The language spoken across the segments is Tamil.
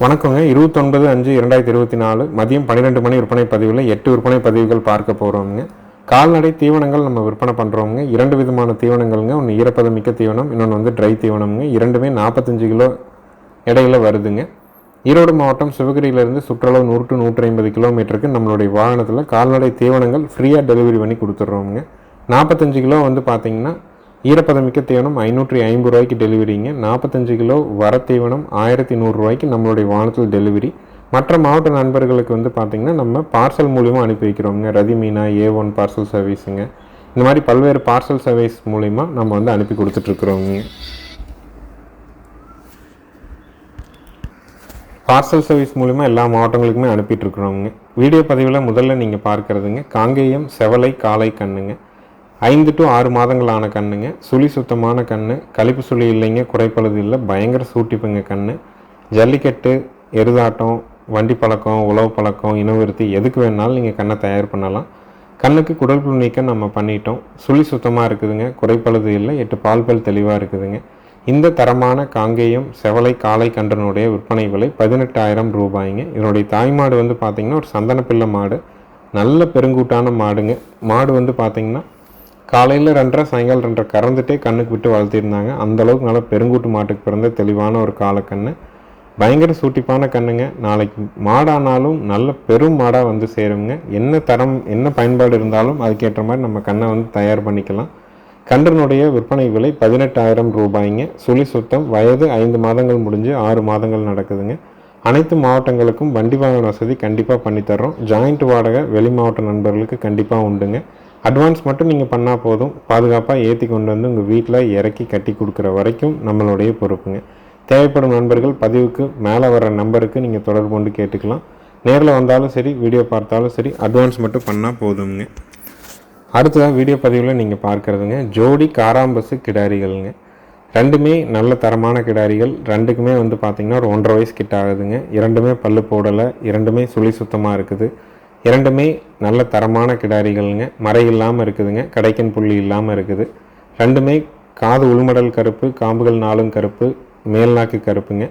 வணக்கங்க. இருபத்தொன்பது அஞ்சு இரண்டாயிரத்தி இருபத்தி நாலு மதியம் பன்னிரெண்டு மணி விற்பனை பதிவில் எட்டு விற்பனை பதிவுகள் பார்க்க போகிறோங்க கால்நடை தீவனங்கள் நம்ம விற்பனை பண்ணுறோங்க இரண்டு விதமான தீவனங்கள்ங்க. ஒன்று ஈரப்பதமிக்க தீவனம் இன்னொன்று வந்து ட்ரை தீவனம்ங்க. இரண்டுமே நாற்பத்தஞ்சு கிலோ இடையில வருதுங்க. ஈரோடு மாவட்டம் சிவகிரியிலேருந்து சுற்றளவு நூறு டு நூற்றி ஐம்பது கிலோமீட்டருக்கு நம்மளுடைய வாகனத்தில் கால்நடை தீவனங்கள் ஃப்ரீயாக டெலிவரி பண்ணி கொடுத்துட்றோங்க நாற்பத்தஞ்சு கிலோ வந்து பார்த்தீங்கன்னா ஈரப்பதமிக்க தீவனம் ஐநூற்றி ஐம்பது ரூபாய்க்கு டெலிவரிங்க. நாற்பத்தஞ்சு கிலோ வர தீவனம் ஆயிரத்தி நூறுரூவாய்க்கு நம்மளுடைய வானத்தில் டெலிவரி. மற்ற மாவட்ட நண்பர்களுக்கு வந்து பார்த்திங்கன்னா நம்ம பார்சல் மூலிமா அனுப்பி வைக்கிறோங்க Rathi Meena A one parcel சர்வீஸுங்க. இந்த மாதிரி பல்வேறு பார்சல் சர்வீஸ் மூலிமா நம்ம வந்து அனுப்பி கொடுத்துட்ருக்குறோங்க பார்சல் சர்வீஸ் மூலிமா எல்லா மாவட்டங்களுக்குமே அனுப்பிட்டுருக்குறோங்க வீடியோ பதிவில் முதல்ல நீங்கள் பார்க்குறதுங்க. காங்கேயம் செவலை காளை கண்ணுங்க. ஐந்து டு ஆறு மாதங்களான கண்ணுங்க. சுழி சுத்தமான கண்ணு. கழிப்பு சுழி இல்லைங்க குறைப்பழுது இல்லை. பயங்கர சூட்டிப்புங்க கண்ணு. ஜல்லிக்கட்டு எருதாட்டம் வண்டி பழக்கம் உழவு பழக்கம் இனவிருத்தி எதுக்கு வேணாலும் நீங்கள் கண்ணை தயார் பண்ணலாம். கண்ணுக்கு குடல் புழு நீக்கம் நம்ம பண்ணிட்டோம். சுழி சுத்தமாக இருக்குதுங்க குறைப்பழுது இல்லை எட்டு பால் பல் தெளிவாக இருக்குதுங்க. இந்த தரமான காங்கேயம் செவலை காளை கன்றனுடைய விற்பனை விலை பதினெட்டாயிரம் ரூபாய்ங்க. இதனுடைய தாய்மாடு வந்து பார்த்திங்கன்னா ஒரு சந்தனப்பிள்ளை மாடு. நல்ல பெருங்கூட்டான மாடுங்க. மாடு வந்து பார்த்திங்கன்னா காலையில் ரெண்டரை சாயங்காலம் ரெண்டரை கறந்துட்டே கண்ணுக்கு விட்டு வளர்த்திருந்தாங்க. அந்தளவுக்கு நல்லா பெருங்கூட்டு மாட்டுக்கு பிறந்த தெளிவான ஒரு காலக்கண்ணு. பயங்கர சூட்டிப்பான கண்ணுங்க. நாளைக்கு மாடானாலும் நல்ல பெரும் மாடாக வந்து சேருங்க. என்ன தரம் என்ன பயன்பாடு இருந்தாலும் அதுக்கேற்ற மாதிரி நம்ம கண்ணை வந்து தயார் பண்ணிக்கலாம். கன்றனுடைய விற்பனை விலை பதினெட்டாயிரம் ரூபாய்ங்க. சுழி சுத்தம் வயது ஐந்து மாதங்கள் முடிஞ்சு ஆறு மாதங்கள் நடக்குதுங்க. அனைத்து மாவட்டங்களுக்கும் வண்டி வாகன வசதி கண்டிப்பாக பண்ணித்தர்றோம். ஜாயிண்ட் வாடகை வெளி மாவட்ட நண்பர்களுக்கு கண்டிப்பாக உண்டுங்க. அட்வான்ஸ் மட்டும் நீங்கள் பண்ணால் போதும். பாதுகாப்பாக ஏற்றி கொண்டு வந்து உங்கள் வீட்டில் இறக்கி கட்டி கொடுக்குற வரைக்கும் நம்மளுடைய பொறுப்புங்க. தேவைப்படும் நண்பர்கள் பதிவுக்கு மேலே வர நம்பருக்கு நீங்கள் தொடர்பு கொண்டு கேட்டுக்கலாம். நேரில் வந்தாலும் சரி வீடியோ பார்த்தாலும் சரி அட்வான்ஸ் மட்டும் பண்ணால் போதுங்க அடுத்ததாக வீடியோ பதிவில் நீங்கள் பார்க்குறதுங்க. ஜோடி காராம்பசு கிடாரிகள்ங்க. ரெண்டுமே நல்ல தரமான கிடாரிகள். ரெண்டுக்குமே வந்து பார்த்திங்கன்னா ஒரு ஒன்றரை வயசு கிட்ட ஆகுதுங்க. இரண்டுமே பல்லு போடலை. இரண்டுமே சுழி சுத்தமாக இருக்குது. இரண்டுமே நல்ல தரமான கிடாரிகள்ங்க. மறை இல்லாமல் இருக்குதுங்க. கடைக்கன் புள்ளி இல்லாமல் இருக்குது. ரெண்டுமே காது உள்மடல் கருப்பு காம்புகள் நாளும் கருப்பு மேல்நாக்கு கருப்புங்க.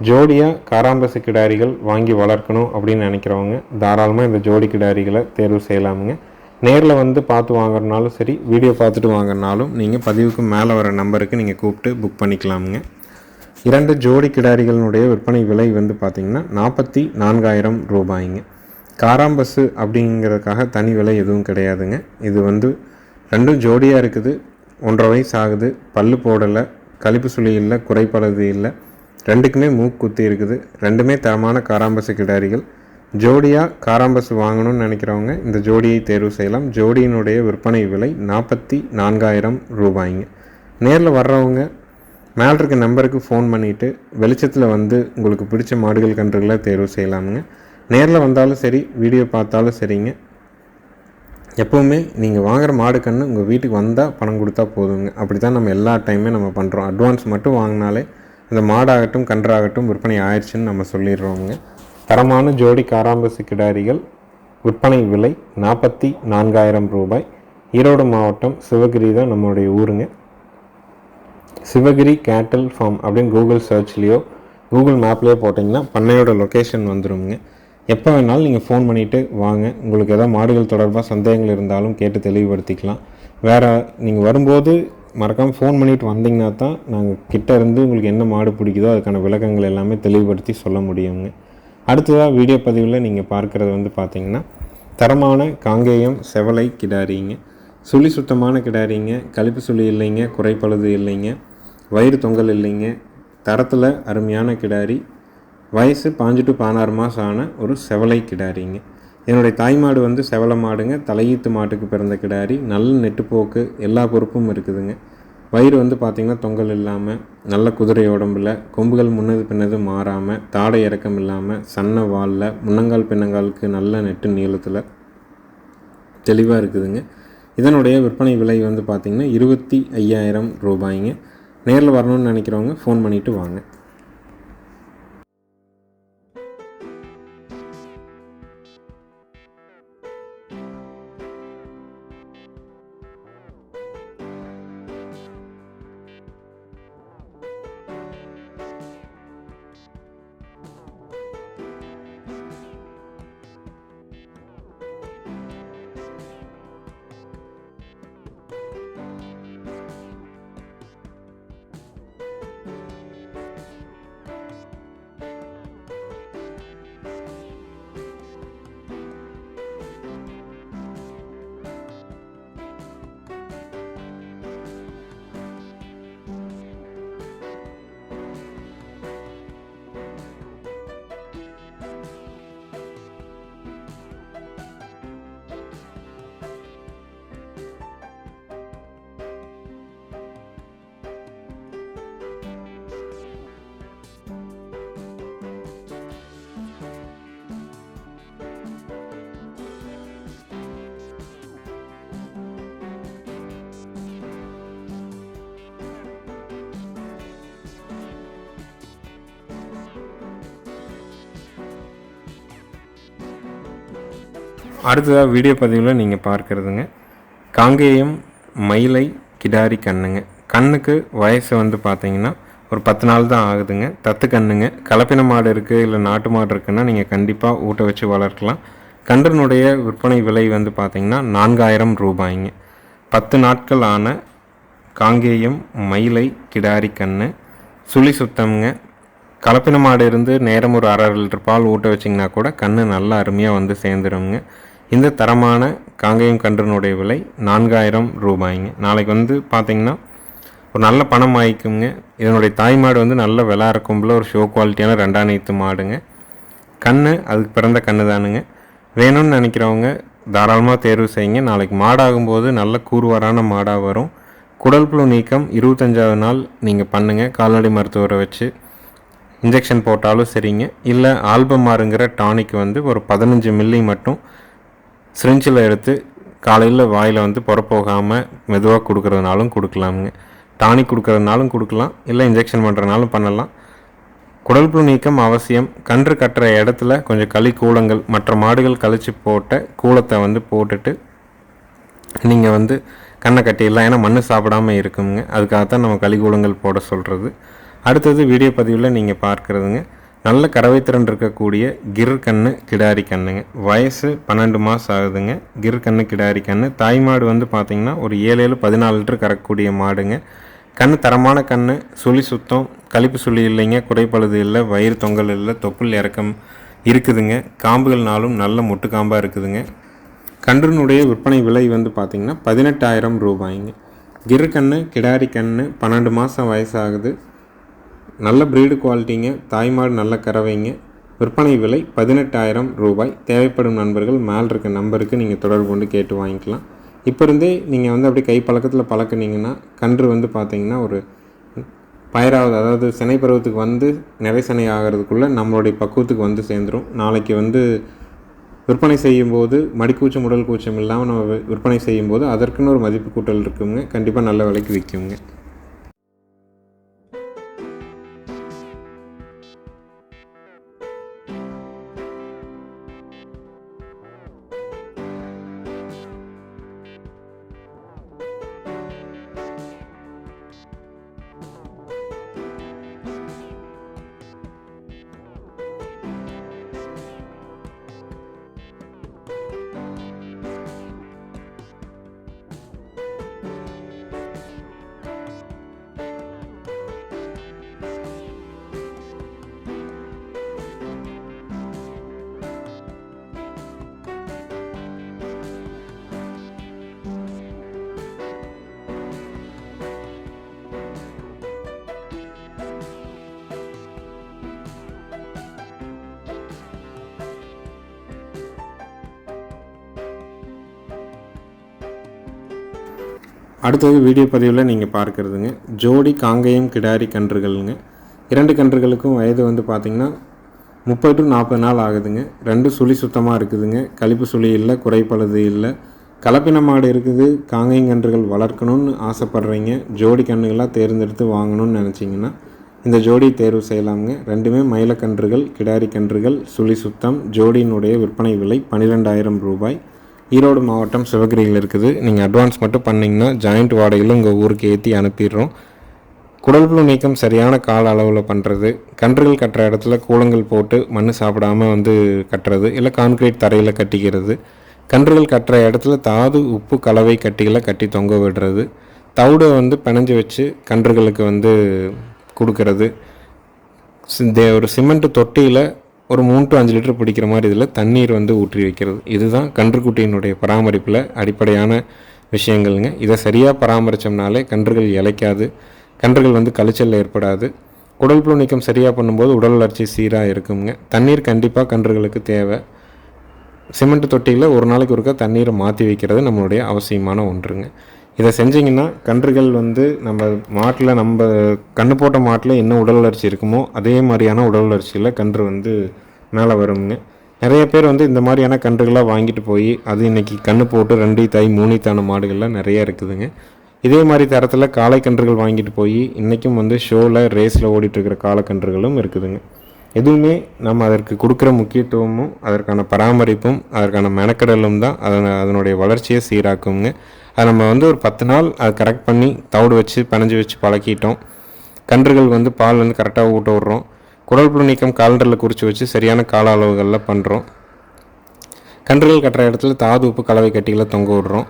ஜோடியாக காராம்பசு கிடாரிகள் வாங்கி வளர்க்கணும் அப்படின்னு நினைக்கிறவங்க தாராளமாக இந்த ஜோடி கிடாரிகளை தேர்வு செய்யலாமுங்க. நேரில் வந்து பார்த்து வாங்குறனாலும் சரி வீடியோ பார்த்துட்டு வாங்குறனாலும் நீங்கள் பதிவுக்கு மேலே வர நம்பருக்கு நீங்கள் கூப்பிட்டு புக் பண்ணிக்கலாமுங்க. இரண்டு ஜோடி கிடாரிகளினுடைய விற்பனை விலை வந்து பார்த்திங்கன்னா நாற்பத்தி நான்காயிரம் ரூபாய்ங்க. காராம்பஸ்ஸு அப்படிங்கிறதுக்காக தனி விலை எதுவும் கிடையாதுங்க. இது வந்து ரெண்டும் ஜோடியாக இருக்குது. ஒன்றரை வயசு ஆகுது. பல்லு போடலை. கழிப்பு சுழி இல்லை. குறைப்படது இல்லை. ரெண்டுக்குமே மூக்கு குத்தி இருக்குது. ரெண்டுமே தரமான காராம்பசு கிடாரிகள். ஜோடியாக காராம்பஸ் வாங்கணும்னு நினைக்கிறவங்க இந்த ஜோடியை தேர்வு செய்யலாம். ஜோடியினுடைய விற்பனை விலை நாற்பத்தி நான்காயிரம் ரூபாய்ங்க. நேரில் வர்றவங்க மேலே இருக்க நம்பருக்கு ஃபோன் பண்ணிவிட்டு வெளிச்சத்தில் வந்து உங்களுக்கு பிடிச்ச மாடுகள் கன்றுகளை தேர்வு செய்யலாமுங்க. நேரில் வந்தாலும் சரி வீடியோ பார்த்தாலும் சரிங்க. எப்போவுமே நீங்கள் வாங்குகிற மாடு கன்று உங்கள் வீட்டுக்கு வந்தால் பணம் கொடுத்தா போதுங்க. அப்படி தான் நம்ம எல்லா டைமே நம்ம பண்ணுறோம் அட்வான்ஸ் மட்டும் வாங்கினாலே அந்த மாடாகட்டும் கன்றாகட்டும் விற்பனை ஆயிடுச்சுன்னு நம்ம சொல்லிடுறோங்க. தரமான ஜோடி காராம்பசு கிடாரிகள் விற்பனை விலை நாற்பத்தி நான்காயிரம் ரூபாய். ஈரோடு மாவட்டம் சிவகிரி தான் நம்மளுடைய ஊருங்க. சிவகிரி கேட்டல் ஃபார்ம் அப்படின்னு கூகுள் சர்ச்லேயோ கூகுள் மேப்லேயோ போட்டிங்கன்னா பண்ணையோட லொக்கேஷன் வந்துடுங்க எப்போ வேணாலும் நீங்கள் ஃபோன் பண்ணிவிட்டு வாங்க. உங்களுக்கு எதாவது மாடுகள் தொடர்பாக சந்தேகங்கள் இருந்தாலும் கேட்டு தெளிவுபடுத்திக்கலாம். வேறு நீங்கள் வரும்போது மறக்காமல் ஃபோன் பண்ணிவிட்டு வந்தீங்கன்னா தான் நாங்கள் கிட்டே இருந்து உங்களுக்கு என்ன மாடு பிடிக்குதோ அதுக்கான விளக்கங்கள் எல்லாமே தெளிவுபடுத்தி சொல்ல முடியுங்க. அடுத்ததாக வீடியோ பதிவில் நீங்கள் பார்க்குறது வந்து பார்த்தீங்கன்னா தரமான காங்கேயம் செவலை கிடாரிங்க. சுழி சுத்தமான கிடாரிங்க. கழிப்பு சுழி இல்லைங்க. குறைப்பழுது இல்லைங்க. வயிறு தொங்கல் இல்லைங்க. தரத்தில் அருமையான கிடாரி. வயசு பாஞ்சு டு பதினாறு மாதம் ஆன ஒரு செவலை கிடாரிங்க. என்னுடைய தாய் மாடு வந்து செவலை மாடுங்க. தலையீத்து மாட்டுக்கு பிறந்த கிடாரி. நல்ல நெட்டுப்போக்கு எல்லா பொறுப்பும் இருக்குதுங்க. வயிறு வந்து பார்த்திங்கன்னா தொங்கல் இல்லாமல் நல்ல குதிரை உடம்புல கொம்புகள் முன்னது பின்னது மாறாமல் தாடை இறக்கம் இல்லாமல் சன்ன வாலில் முன்னங்கால் பின்னங்காலுக்கு நல்ல நெட்டு நீளத்தில் தெளிவாக இருக்குதுங்க. இதனுடைய விற்பனை விலை வந்து பார்த்திங்கன்னா இருபத்தி ஐயாயிரம் ரூபாய்ங்க. நேரில் வரணும்னு நினைக்கிறவங்க ஃபோன் பண்ணிவிட்டு வாங்க. அடுத்ததாக வீடியோ பதிவில் நீங்கள் பார்க்குறதுங்க. காங்கேயம் மயிலை கிடாரி கண்ணுங்க. கண்ணுக்கு வயசு வந்து பார்த்தீங்கன்னா ஒரு பத்து நாள் தான் ஆகுதுங்க. தத்து கண்ணுங்க. கலப்பின மாடு இருக்குது இல்லை நாட்டு மாடு இருக்குன்னா நீங்கள் கண்டிப்பாக ஊட்ட வச்சு வளர்க்கலாம். கன்றுனுடைய விற்பனை விலை வந்து பார்த்தீங்கன்னா நான்காயிரம் ரூபாய்ங்க. பத்து நாட்கள் ஆன காங்கேயம் மயிலை கிடாரி கண்ணு. சுழி சுத்தம்ங்க. கலப்பின மாடு இருந்து நேரம் ஒரு அரை லிட்டர் பால் ஊட்ட வச்சிங்கன்னா கூட கன்று நல்லா அருமையாக வந்து சேர்ந்துருங்க. இந்த தரமான காங்கேயம் கன்றுனுடைய விலை நான்காயிரம் ரூபாய்ங்க. நாளைக்கு வந்து பார்த்தீங்கன்னா ஒரு நல்ல பணம் ஆயிக்குங்க இதனுடைய தாய் மாடு வந்து நல்ல விலை இருக்கும்போல ஒரு ஷோ குவாலிட்டியான ரெண்டாம் நீத்து மாடுங்க. கண் அதுக்கு பிறந்த கண்ணு தானுங்க. வேணும்னு நினைக்கிறவங்க தாராளமாக தேர்வு செய்யுங்க. நாளைக்கு மாடாகும்போது நல்ல கூறுவாரான மாடாக வரும். குடல் புழு நீக்கம் இருபத்தஞ்சாவது நாள் நீங்கள் பண்ணுங்கள் கால்நடை மருத்துவரை வச்சு இன்ஜெக்ஷன் போட்டாலும் சரிங்க. இல்லை ஆல்பமாருங்கிற டானிக் வந்து ஒரு பதினஞ்சு மில்லி மட்டும் சிரிஞ்சில் எடுத்து காலையில் வாயில் வந்து புறப்போகாமல் மெதுவாக கொடுக்குறதுனாலும் கொடுக்கலாமுங்க. டானிக் கொடுக்குறதுனாலும் கொடுக்கலாம். இல்லை இன்ஜெக்ஷன் பண்ணுறதுனாலும் பண்ணலாம். குடல் புழு நீக்கம் அவசியம். கன்று கட்டுற இடத்துல கொஞ்சம் களி கூலங்கள் மற்ற மாடுகள் கழிச்சு போட்ட கூலத்தை வந்து போட்டுட்டு நீங்கள் வந்து கண்ணை கட்டிடலாம். ஏன்னா மண் சாப்பிடாமல் இருக்குங்க. அதுக்காகத்தான் நம்ம கலிகூலங்கள் போட சொல்கிறது அடுத்தது வீடியோ பதிவில் நீங்கள் பார்க்குறதுங்க. நல்ல கறவைத்திறன் இருக்கக்கூடிய கிர் கண்ணு கிடாரி கண்ணுங்க. வயசு பன்னெண்டு மாதம் ஆகுதுங்க. கிர் கண்ணு கிடாரி கண்ணு. தாய் மாடு வந்து பார்த்திங்கன்னா ஒரு ஏழு ஏழு பதினாலு லிட்டர் கறக்கக்கூடிய மாடுங்க. கண் தரமான கண் சுழி சுத்தம் கழிப்பு சுழி இல்லைங்க குறைப்பழுது இல்லை வயிறு தொங்கல் இல்லை தொப்புள் இறக்கம் இருக்குதுங்க. காம்புகள்னாலும் நல்ல முட்டு காம்பாக இருக்குதுங்க. கன்றுனுடைய விற்பனை விலை வந்து பார்த்திங்கன்னா பதினெட்டாயிரம் ரூபாய்ங்க. கிரு கன்று கிடாரி கன்று பன்னெண்டு மாதம் வயசாகுது. நல்ல ப்ரீடு குவாலிட்டிங்க தாய்மாடு நல்ல கறவைங்க. விற்பனை விலை பதினெட்டாயிரம் ரூபாய். தேவைப்படும் நண்பர்கள் மேல் இருக்க நம்பருக்கு நீங்கள் தொடர்பு கொண்டு கேட்டு வாங்கிக்கலாம். இப்போ இருந்தே நீங்கள் வந்து அப்படியே கை பழக்கத்தில் பழக்கினீங்கன்னா கன்று வந்து பார்த்தீங்கன்னா ஒரு பயிராவது அதாவது சினை பருவத்துக்கு வந்து நிறை சினை ஆகிறதுக்குள்ளே நம்மளுடைய பக்குவத்துக்கு வந்து சேர்ந்துடும் நாளைக்கு வந்து விற்பனை செய்யும்போது மடிக்கூச்சம் உடல் கூச்சம் இல்லாமல் நம்ம விற்பனை செய்யும்போது அதற்குன்னு ஒரு மதிப்பு கூட்டல் இருக்குங்க. கண்டிப்பாக நல்ல விலைக்கு விற்குங்க. அடுத்தது வீடியோ பதிவில் நீங்கள் பார்க்குறதுங்க. ஜோடி காங்கேயம் கிடாரி கன்றுகள்ங்க. இரண்டு கன்றுகளுக்கும் வயது வந்து பார்த்திங்கன்னா முப்பது டு நாற்பது நாள் ஆகுதுங்க. ரெண்டு சுழி சுத்தமாக இருக்குதுங்க. கழிப்பு சுழி இல்லை குறைப்பழுது இல்லை. கலப்பின மாடு இருக்குது. காங்கேயம் கன்றுகள் வளர்க்கணும்னு ஆசைப்பட்றீங்க. ஜோடி கன்றுகளாக தேர்ந்தெடுத்து வாங்கணும்னு நினச்சிங்கன்னா இந்த ஜோடி தேர்வு செய்யலாமுங்க. ரெண்டுமே மயிலக்கன்றுகள் கிடாரி கன்றுகள் சுழி சுத்தம் ஜோடியினுடைய விற்பனை விலை பன்னிரெண்டாயிரம் ரூபாய். ஈரோடு மாவட்டம் சிவகிரியில் இருக்குது. நீங்கள் அட்வான்ஸ் மட்டும் பண்ணிங்கன்னா ஜாயிண்ட் வாடகையில் உங்கள் ஊருக்கு ஏற்றி அனுப்பிடுறோம். குடல்புழு நீக்கம் சரியான கால அளவில் பண்ணுறது கன்றுகள் கட்டுற இடத்துல கூலங்கள் போட்டு மண் சாப்பிடாம வந்து கட்டுறது. இல்லை கான்கிரீட் தரையில் கட்டிக்கிறது. கன்றுகள் கட்டுற இடத்துல தாது உப்பு கலவை கட்டிகளை கட்டி தொங்க விடுறது. தவிடை வந்து பிணைஞ்சு வச்சு கன்றுகளுக்கு வந்து கொடுக்கறது. தே- ஒரு சிமெண்ட் தொட்டியில் ஒரு மூணு டு அஞ்சு லிட்டர் பிடிக்கிற மாதிரி இதில் தண்ணீர் வந்து ஊற்றி வைக்கிறது. இதுதான் கன்றுக்குட்டியினுடைய பராமரிப்பில் அடிப்படையான விஷயங்கள்ங்க. இதை சரியாக பராமரித்தோம்னாலே கன்றுகள் இளைக்காது கன்றுகள் வந்து கழிச்சல் ஏற்படாது. குடல் புழு நீக்கம் சரியாக பண்ணும்போது உடல் வளர்ச்சி சீராக இருக்குங்க. தண்ணீர் கண்டிப்பாக கன்றுகளுக்கு தேவை. சிமெண்ட் தொட்டியில் ஒரு நாளைக்கு ஒருக்கா தண்ணீரை மாற்றி வைக்கிறது நம்மளுடைய அவசியமான ஒன்றுங்க. இதை செஞ்சிங்கன்னா கன்றுகள் வந்து நம்ம மாட்டில் நம்ம கண்ணு போட்ட மாட்டில் என்ன உடல் வளர்ச்சி இருக்குமோ அதே மாதிரியான உடல் வளர்ச்சியில் கன்று வந்து மேலே வருங்க நிறைய பேர் வந்து இந்த மாதிரியான கன்றுகளாக வாங்கிட்டு போய் அது இன்னைக்கு கண்ணு போட்டு ரெண்டு தாய் மூணு தான மாடுகள்லாம் நிறைய இருக்குதுங்க. இதே மாதிரி தரத்தில் காளை கன்றுகள் வாங்கிட்டு போய் இன்றைக்கும் வந்து ஷோவில் ரேஸில் ஓடிட்டுருக்கிற காளை கன்றுகளும் இருக்குதுங்க. எதுவுமே நம்ம அதற்கு கொடுக்குற முக்கியத்துவமும் அதற்கான பராமரிப்பும் அதற்கான மெனக்கடலும் தான் அதனை அதனுடைய வளர்ச்சியை சீராக்குங்க அதை நம்ம வந்து ஒரு பத்து நாள் அதை கரெக்ட் பண்ணி தவிடு வச்சு பனஞ்சு வச்சு பழக்கிட்டோம். கன்றுகள் வந்து பால் வந்து கரெக்டாக ஊட்ட விட்றோம். குடல் புழு நீக்கம் காலண்டரில் குறித்து வச்சு சரியான கால அளவுகளில் பண்ணுறோம் கன்றுகள் கட்டுற இடத்துல தாது உப்பு கலவை கட்டிகளை தொங்க விடுறோம்.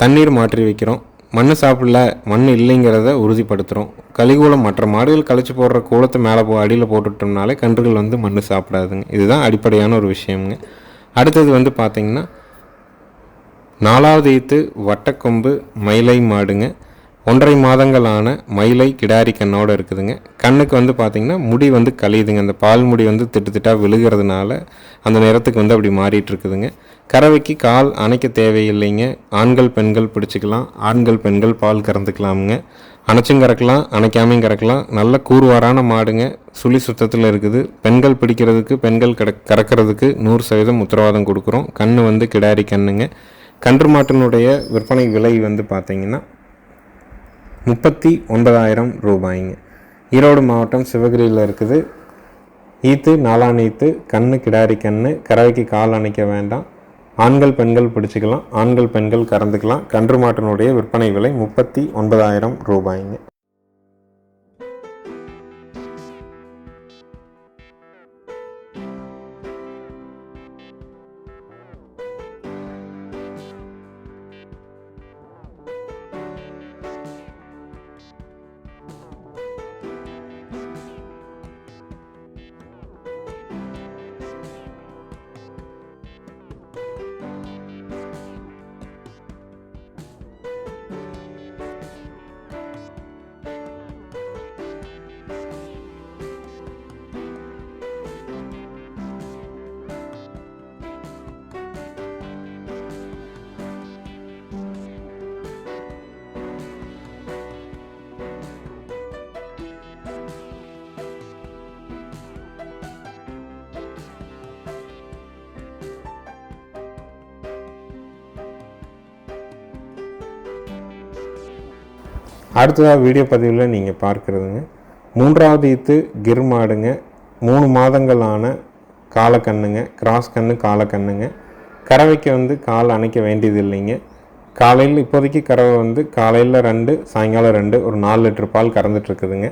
தண்ணீர் மாற்றி வைக்கிறோம். மண் சாப்பிடல மண் இல்லைங்கிறத உறுதிப்படுத்துகிறோம் கலிகூலம் மற்ற மாடுகள் கழிச்சு போடுற கூலத்தை மேலே போ அடியில் போட்டுட்டோம்னாலே கன்றுகள் வந்து மண் சாப்பிடாதுங்க. இதுதான் அடிப்படையான ஒரு விஷயம்ங்க. அடுத்தது வந்து பார்த்திங்கன்னா நாலாவது ஈத்து வட்டக்கொம்பு மயிலை மாடுங்க. ஒன்றரை மாதங்களான மயிலை கிடாரி கண்ணோடு இருக்குதுங்க. கண்ணுக்கு வந்து பார்த்திங்கன்னா முடி வந்து கழியுதுங்க. அந்த பால் முடி வந்து திட்டு திட்டாக விழுகிறதுனால அந்த நேரத்துக்கு வந்து அப்படி மாறிட்டு இருக்குதுங்க. கறவைக்கு கால் அணைக்க தேவையில்லைங்க. ஆண்கள் பெண்கள் பிடிச்சிக்கலாம். ஆண்கள் பெண்கள் பால் கறந்துக்கலாமுங்க. அணைச்சும் கறக்கலாம் அணைக்காமையும் கறக்கலாம். நல்ல கூறுவாரான மாடுங்க. சுழி சுத்தத்தில் இருக்குது. பெண்கள் பிடிக்கிறதுக்கு பெண்கள் கடக் கறக்கிறதுக்கு நூறு சதவீதம் உத்தரவாதம் கொடுக்குறோம். கண்ணு வந்து கிடாரி கண்ணுங்க. கன்று மாட்டினுடைய விற்பனை விலை வந்து பார்த்திங்கன்னா முப்பத்தி ஒன்பதாயிரம் ரூபாய்ங்க. ஈரோடு மாவட்டம் சிவகிரியில் இருக்குது. ஈத்து நாலான் ஈத்து கண்ணு கிடாரி கண்ணு. கறவைக்கு கால் அணைக்க வேண்டாம். ஆண்கள் பெண்கள் பிடிச்சிக்கலாம். ஆண்கள் பெண்கள் கறந்துக்கலாம். கன்று மாட்டினுடைய விற்பனை விலை முப்பத்தி ஒன்பதாயிரம் ரூபாய்ங்க. அடுத்ததாக வீடியோ பதிவில் நீங்கள் பார்க்குறதுங்க. மூன்றாவது ஈத்து கிர் மாடுங்க மூணு மாதங்களான காலக்கண்ணுங்க. கிராஸ் கண்ணு காலக்கண்ணுங்க. கறவைக்கு வந்து கால் அணைக்க வேண்டியது இல்லைங்க. காலையில் இப்போதைக்கு கறவை வந்து காலையில் ரெண்டு சாயங்காலம் ரெண்டு ஒரு நாலு லிட்டர் பால் கறந்துட்டுருக்குதுங்க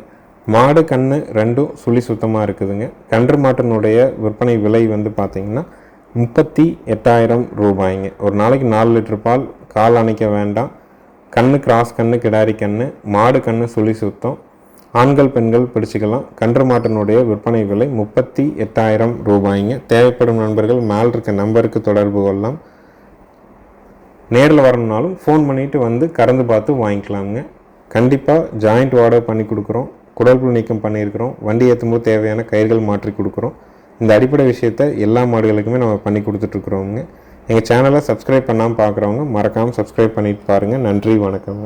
மாடு கண் ரெண்டும் சுழி சுத்தமாக இருக்குதுங்க. கன்று மாட்டினுடைய விற்பனை விலை வந்து பார்த்திங்கன்னா முப்பத்தி எட்டாயிரம் ரூபாய்ங்க. ஒரு நாளைக்கு நாலு லிட்டர் பால் கால் அணைக்க வேண்டாம். கண்ணு கிராஸ் கண்ணு கிடாரி கண்ணு மாடு கண்ணு சுழி சுத்தம் ஆண்கள் பெண்கள் பிடிச்சிக்கலாம். கன்று மாட்டினுடைய விற்பனை விலை முப்பத்தி எட்டாயிரம் ரூபாய்ங்க. தேவைப்படும் நண்பர்கள் மேல் இருக்க நம்பருக்கு தொடர்பு கொள்ளலாம். நேரில் வரணுனாலும் ஃபோன் பண்ணிவிட்டு வந்து கறந்து பார்த்து வாங்கிக்கலாமுங்க. கண்டிப்பாக ஜாயிண்ட் ஆர்டர் பண்ணி கொடுக்குறோம். குடல்புல் நீக்கம் பண்ணியிருக்கிறோம். வண்டி ஏற்றும்போது தேவையான கயிர்கள் மாற்றி கொடுக்குறோம். இந்த அடிப்படை விஷயத்தை எல்லா மாடுகளுக்குமே நம்ம பண்ணி கொடுத்துட்ருக்குறோங்க எங்கள் சேனலை சப்ஸ்கிரைப் பண்ணாமல் பார்க்குறவங்க மறக்காமல் சப்ஸ்கிரைப் பண்ணிட்டு பாருங்கள் நன்றி வணக்கம்